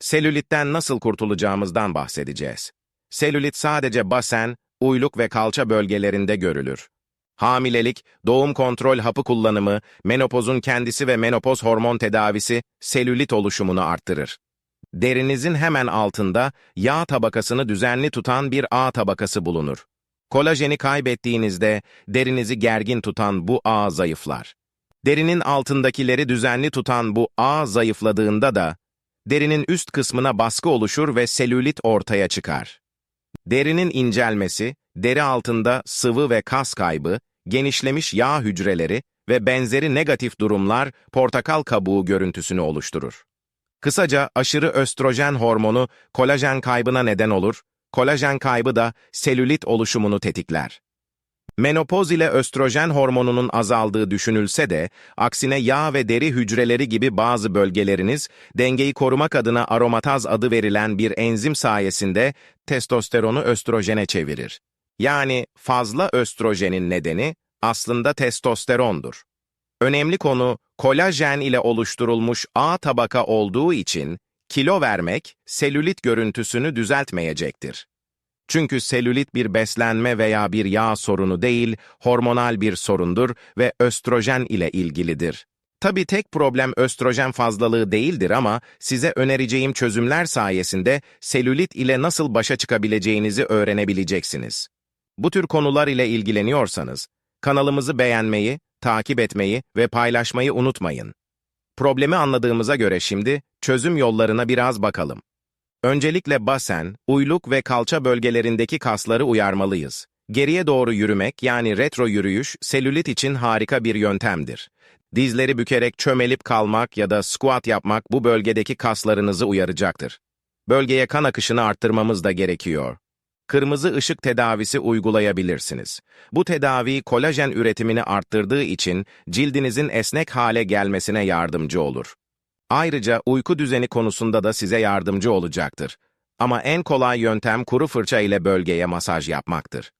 selülitten nasıl kurtulacağımızdan bahsedeceğiz. Selülit sadece basen, uyluk ve kalça bölgelerinde görülür. Hamilelik, doğum kontrol hapı kullanımı, menopozun kendisi ve menopoz hormon tedavisi selülit oluşumunu arttırır. Derinizin hemen altında yağ tabakasını düzenli tutan bir ağ tabakası bulunur. Kolajeni kaybettiğinizde derinizi gergin tutan bu ağ zayıflar. Derinin altındakileri düzenli tutan bu ağ zayıfladığında da derinin üst kısmına baskı oluşur ve selülit ortaya çıkar. Derinin incelmesi, deri altında sıvı ve kas kaybı, genişlemiş yağ hücreleri ve benzeri negatif durumlar portakal kabuğu görüntüsünü oluşturur. Kısaca aşırı östrojen hormonu kolajen kaybına neden olur, kolajen kaybı da selülit oluşumunu tetikler. Menopoz ile östrojen hormonunun azaldığı düşünülse de, aksine yağ ve deri hücreleri gibi bazı bölgeleriniz, dengeyi korumak adına aromataz adı verilen bir enzim sayesinde testosteronu östrojene çevirir. Yani fazla östrojenin nedeni aslında testosterondur. Önemli konu kolajen ile oluşturulmuş A tabaka olduğu için kilo vermek selülit görüntüsünü düzeltmeyecektir. Çünkü selülit bir beslenme veya bir yağ sorunu değil, hormonal bir sorundur ve östrojen ile ilgilidir. Tabi tek problem östrojen fazlalığı değildir ama size önereceğim çözümler sayesinde selülit ile nasıl başa çıkabileceğinizi öğrenebileceksiniz. Bu tür konular ile ilgileniyorsanız, kanalımızı beğenmeyi, takip etmeyi ve paylaşmayı unutmayın. Problemi anladığımıza göre şimdi çözüm yollarına biraz bakalım. Öncelikle basen, uyluk ve kalça bölgelerindeki kasları uyarmalıyız. Geriye doğru yürümek yani retro yürüyüş selülit için harika bir yöntemdir. Dizleri bükerek çömelip kalmak ya da squat yapmak bu bölgedeki kaslarınızı uyaracaktır. Bölgeye kan akışını arttırmamız da gerekiyor. Kırmızı ışık tedavisi uygulayabilirsiniz. Bu tedavi kolajen üretimini arttırdığı için cildinizin esnek hale gelmesine yardımcı olur. Ayrıca uyku düzeni konusunda da size yardımcı olacaktır. Ama en kolay yöntem kuru fırça ile bölgeye masaj yapmaktır.